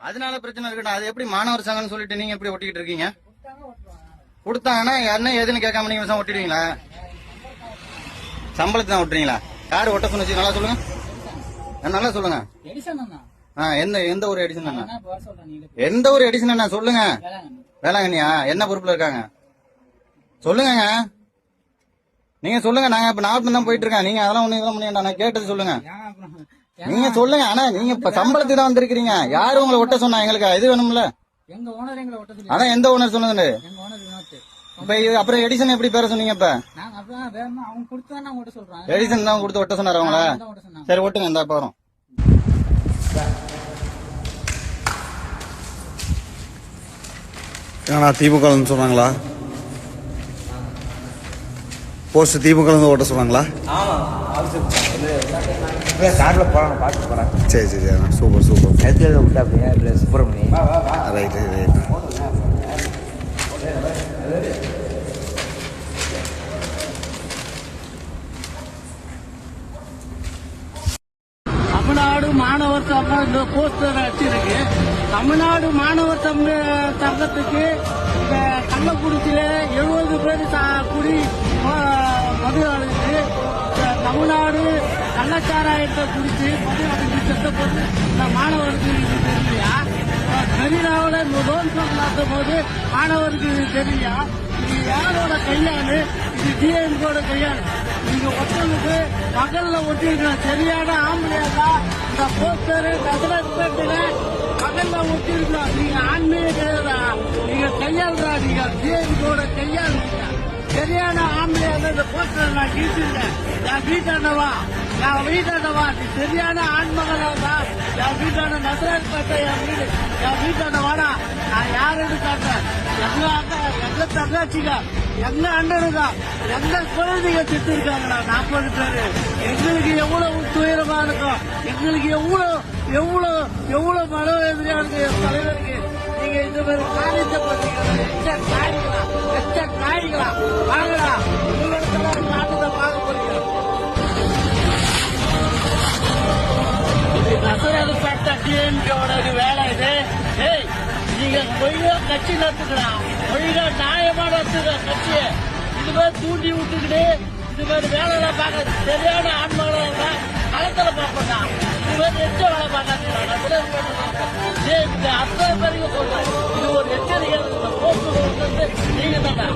அதனால பிரச்சனை இருக்கட்டும். அது எப்படி மாணவர் சங்கம்னு சொல்லிட்டு நீங்க எப்படி ஒட்டிக்கிட்டு இருக்கீங்க? கொடுத்தாங்கன்னா என்ன ஏதுன்னு கேட்காம நீங்க விஷம் ஒட்டிடுவீங்களா? சம்பளத்தை தான் ஒட்டுறீங்களா? யாரு ஒட்ட சொன்னுச்சு நல்லா சொல்லுங்க. நல்லா சொல்லுங்க. எடிசன் எந்த எந்த ஒரு நீங்க எந்த ஒரு எடிஷன் அண்ணா? சொல்லுங்க. வேளாங்கண்ணி வேளாங்கண்ணியா? என்ன பொறுப்புல இருக்காங்க? சொல்லுங்கங்க. நீங்க சொல்லுங்க. நாங்க இப்ப தான் போயிட்டு இருக்கேன் நீங்க அதெல்லாம் ஒண்ணு இதெல்லாம் வேண்டாம். நான் கேட்டது சொல்லுங்க. நீங்க சொல்லுங்க. ஆனா நீங்க இப்ப சம்பளத்துக்கு தான் வந்திருக்கீங்க யாரு உங்களை ஒட்ட சொன்னா? எங்களுக்கு இது வேணும்ல. எங்க ஓனர் எங்களை ஒட்ட சொல்லி அதான் எந்த ஓனர் சொன்னது எங்க ஓனர் வினோத். இப்ப இது அப்புறம் எடிசன் எப்படி பேர சொன்னீங்க இப்ப? நாங்க அப்படிதான் வேணுமா அவங்க கொடுத்தா நான் சொல்றேன். எடிசன் தான் கொடுத்து ஒட்ட சொன்னாரு அவங்கள? தான் சரி ஒட்டுங்க இந்த இப்ப வரும் ஏன்னா திமுகலேருந்து சொன்னாங்களா? போஸ்ட் திமுகலேருந்து ஓட்ட சொன்னாங்களா காரில் போகிறாங்க பார்த்து போகிறாங்க சரி சரி. Super super. ஹெல்த்தில் விட்டா அப்படியே இல்லை ரைட் ரைட் தமிழ்நாடு மாணவர் சங்கம் இந்த போஸ்டர் அடிச்சிருக்கு தமிழ்நாடு மாணவர் சங்க சங்கத்துக்கு இந்த கள்ளக்குறிச்சியில எழுபது பேர் சா- குடி மது அழைத்து தமிழ்நாடு கள்ளச்சாராயத்தை குடிச்சு மது அழைத்து செத்த போது இந்த மாணவருக்கு இது தெரியலையா? மெரினாவில் லோன் நடத்தும் போது மாணவருக்கு இது தெரியலையா? இது யாரோட கையாளு? இது டிஎம்கோட கையாளு. நீங்க ஒருத்தனுக்கு பகல்ல ஒட்டிருக்கிற சரியான ஆம்பளையா இந்த போஸ்டரு கசரத்துல பகல்ல ஒட்டிருக்கோம் நீங்க ஆண்மையே கிடையாதா? நீங்க கையாளுறா நீங்க? டிஎம்கோட கையாளுங்க சரியான ஆம்பளையா இந்த போஸ்டர் நான் கீழ்ச்சிருக்கேன் என் வீட்டாண்டவா? என் வீட்டாண்டவா? நீ சரியான ஆண்மகனா தான் என் வீட்டாண்ட நசராஜ் பார்த்தா என் வீடு. என் வீட்டாண்ட நான் யாருன்னு காட்டுறேன். எங்க அக்கா எங்க தங்காச்சிங்க எங்க அண்ணனுங்க எங்க குழந்தைங்க திட்டு இருக்காங்கடா நாற்பது பேரு. எங்களுக்கு எவ்வளவு துயரமா இருக்கும். எங்களுக்கு எவ்வளவு எவ்வளவு எவ்வளவு மனவேதனையா இருக்கு என் தலைவருக்கு. நீங்க இந்த மாதிரி காரியத்தை பார்த்தீங்கன்னா எச்ச காய்களா எச்ச காய்களா வாங்கடா. டிஎம்கேவோட வேலை இது. ஏய் நீங்க கொய்யா கட்சி நடத்துக்கலாம் ஒழுங்கா நியாயமா நடத்துக்க கட்சியை. இது மாதிரி தூண்டி விட்டுக்கிட்டு இது மாதிரி வேலை பார்க்க சரியான ஆன்மாவில் இருந்தால் களத்துல பார்ப்பா இது மாதிரி எச்ச வேலை பார்க்காது இந்த அத்தனை பேருக்கு சொல்றேன். இது ஒரு எச்சரிக்கை. நீங்க தானா